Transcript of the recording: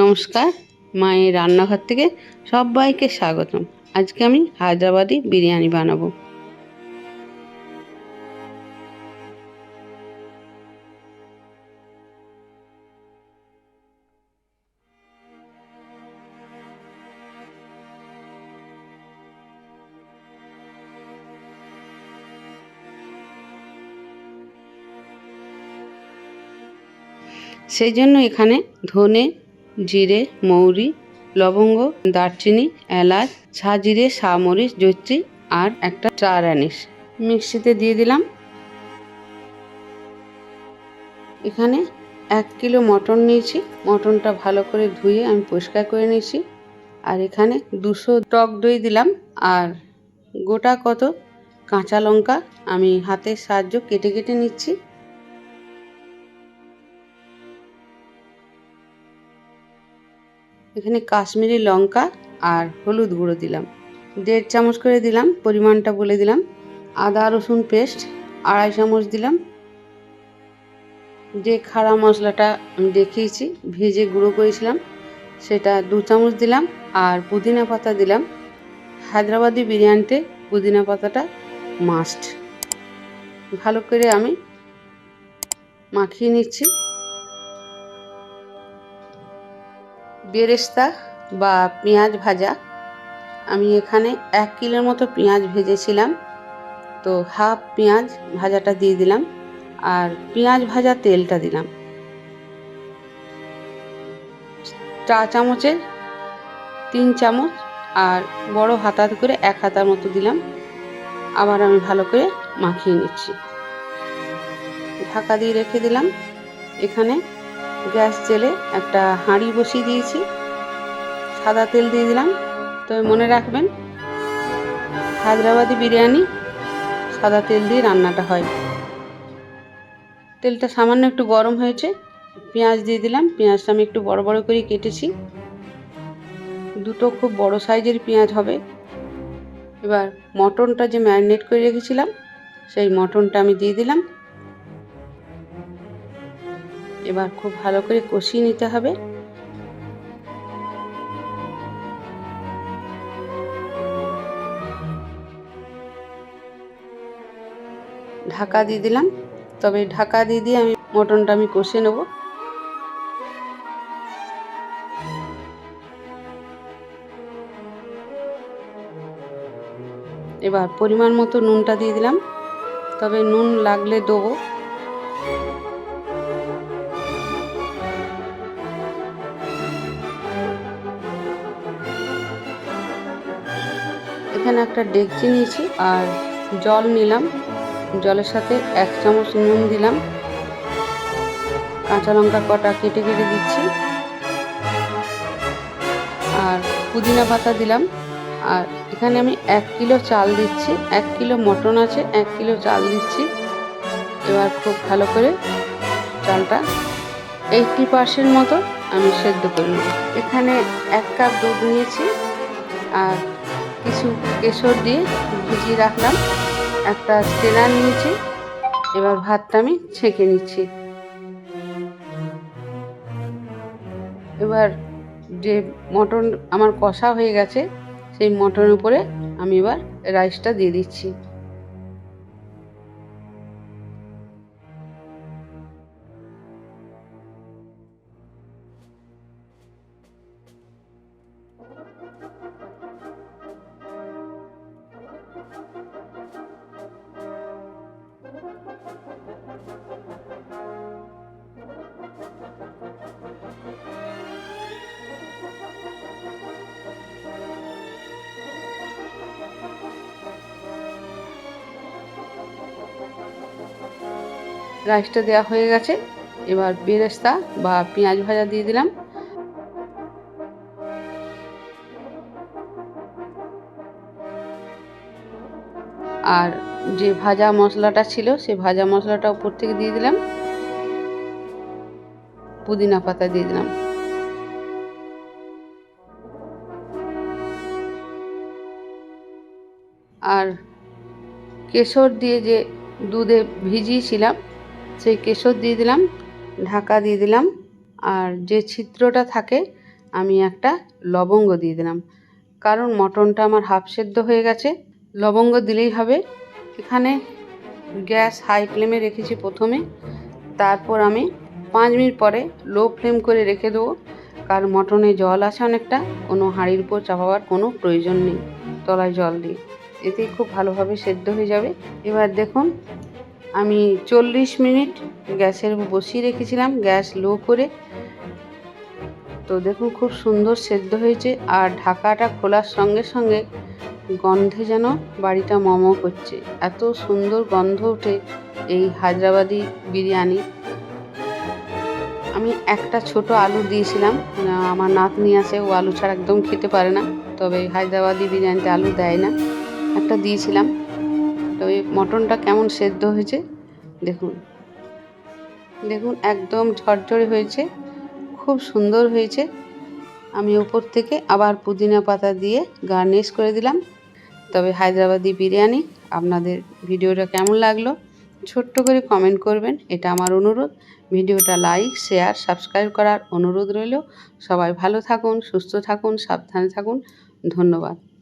নমস্কার, মায়ের রান্নাঘর থেকে সবাইকে স্বাগতম। আজকে আমি হায়দ্রাবাদি বিরিয়ানি বানাবো। সেই জন্য এখানে ধনে জিরে, মৌরি, লবঙ্গ, দারচিনি, এলাচ সাজিরে সামরিচ জৈত্রী আর একটা চার অ্যানিস মিক্সিতে দিয়ে দিলাম। এখানে এক কিলো মটন নিয়েছি। মটনটা ভালো করে ধুয়ে আমি পরিষ্কার করে নিয়েছি। আর এখানে দুশো টক দই দিলাম। আর গোটা কত কাঁচা লঙ্কা আমি হাতের সাহায্য কেটে কেটে নিচ্ছি। এখানে কাশ্মীরি লঙ্কা আর হলুদ গুঁড়ো দিলাম। দেড় চামচ করে দিলাম, পরিমাণটা বলে দিলাম। আদা, রসুন পেস্ট, আড়াই চামচ দিলাম। যে খাড়া মশলাটা আমি দেখিয়েছি, ভেজে গুঁড়ো করেছিলাম, সেটা দু চামচ দিলাম আর পুদিনা পাতা দিলাম। হায়দ্রাবাদি বিরিয়ানিতে পুদিনা পাতাটা মাস্ট ভালো করে আমি মাখিয়ে নিচ্ছি। বেরেস্তা বা পেঁয়াজ ভাজা। আমি এখানে এক কিলোর মতো পেঁয়াজ ভেজেছিলাম। তো হাফ পেঁয়াজ ভাজাটা দিয়ে দিলাম আর পেঁয়াজ ভাজা তেলটা দিলাম। চা চামচের তিন চামচ আর বড় হাতা করে এক হাতার মতো দিলাম। আবার আমি ভালো করে মাখিয়ে নিচ্ছি। ঢাকা দিয়ে রেখে দিলাম। এখানে গ্যাস জেলে একটা হাঁড়ি বসিয়ে দিয়েছি। সাদা তেল দিয়ে দিলাম। তবে মনে রাখবেন, হায়দ্রাবাদি বিরিয়ানি সাদা তেল দিয়ে রান্নাটা হয়। তেলটা সামান্য একটু গরম হয়েছে, পেঁয়াজ দিয়ে দিলাম। পেঁয়াজটা আমি একটু বড় বড় করে কেটেছি। দুটো খুব বড় সাইজের পেঁয়াজ হবে। এবার মটনটা যে ম্যারিনেট করে রেখেছিলাম, সেই মটনটা আমি দিয়ে দিলাম। এবার খুব ভালো করে কষিয়ে নিতে হবে। ঢাকা দিয়ে দিলাম। তবে ঢাকা দিয়ে দিয়ে আমি মটনটা আমি কষে নেব। এবার পরিমাণ মতো নুনটা দিয়ে দিলাম। তবে নুন লাগলে দেবো। এখানে একটা ডেকচি নিয়েছি আর জল নিলাম। জলের সাথে এক চামচ নুন দিলাম। কাঁচা লঙ্কা কটা কেটে কেটে দিচ্ছি। আর পুদিনা পাতা দিলাম। আর এখানে আমি এক কিলো চাল দিচ্ছি। এক কিলো মটন আছে, এক কিলো চাল দিচ্ছি। এবার খুব ভালো করে চালটা এইটটি পার্সেন্ট মতো আমি সেদ্ধ করে এখানে এক কাপ দুধ নিয়েছি। আর কিছু কেশর দিয়ে ভিজিয়ে রাখলাম। একটা স্টেনার নিয়েছি। এবার ভাতটা আমি ছেঁকে নিচ্ছি। এবার যে মটন আমার কষা হয়ে গেছে, সেই মটনের উপরে আমি এবার রাইসটা দিয়ে দিচ্ছি। রাইসটা দেওয়া হয়ে গেছে। এবার বেরেস্তা বা পেঁয়াজ ভাজা দিয়ে দিলাম। আর যে ভাজা মশলাটা ছিল, সে ভাজা মশলাটা উপর থেকে দিয়ে দিলাম। পুদিনা পাতা দিয়ে দিলাম। আর কেশর দিয়ে যে দুধে ভিজিয়েছিলাম সেই কেশর দিয়ে দিলাম, ঢাকা দিয়ে দিলাম, আর যে ছিদ্রটা থাকে, আমি একটা লবঙ্গ দিয়ে দিলাম। কারণ মটনটা আমার হাফ সেদ্ধ হয়ে গেছে, লবঙ্গ দিলেই হবে। এখানে গ্যাস হাই ফ্লেমে রেখেছি প্রথমে, তারপর আমি পাঁচ মিনিট পরে লো ফ্লেম করে রেখে দেবো। কারণ মটনে জল আছে অনেকটা, কোনো হাঁড়ির উপর চাপাবার কোনো প্রয়োজন নেই তলায় জল দিয়ে। এতেই খুব ভালোভাবে সেদ্ধ হয়ে যাবে। এবার দেখুন আমি চল্লিশ মিনিট গ্যাসের বসিয়ে রেখেছিলাম, গ্যাস লো করে। তো দেখুন খুব সুন্দর সেদ্ধ হয়েছে আর ঢাকাটা খোলার সঙ্গে সঙ্গে গন্ধে যেন বাড়িটা মম করছে। এত সুন্দর গন্ধ ওঠে এই হায়দ্রাবাদি বিরিয়ানি। আমি একটা ছোট আলু দিয়েছিলাম আমার নাতনি আছে, ও আলু ছাড়া একদম খেতে পারে না, তবে হায়দ্রাবাদি বিরিয়ানিতে আলু দেয় না। একটা দিয়েছিলাম। তো এই মটনটা কেমন সেদ্ধ হয়েছে? দেখুন। দেখুন, একদম ঝরঝরে হয়েছে। খুব সুন্দর হয়েছে। আমি উপর থেকে আবার পুদিনা পাতা দিয়ে গার্নিশ করে দিলাম। তবে হায়দ্রাবাদি বিরিয়ানি, আপনাদের ভিডিওটা কেমন লাগল ছোট্ট করে কমেন্ট করবেন। এটা আমার অনুরোধ। ভিডিওটা লাইক, শেয়ার, সাবস্ক্রাইব করার অনুরোধ রইল। সবাই ভালো থাকুন, সুস্থ থাকুন, সাবধানে থাকুন। ধন্যবাদ।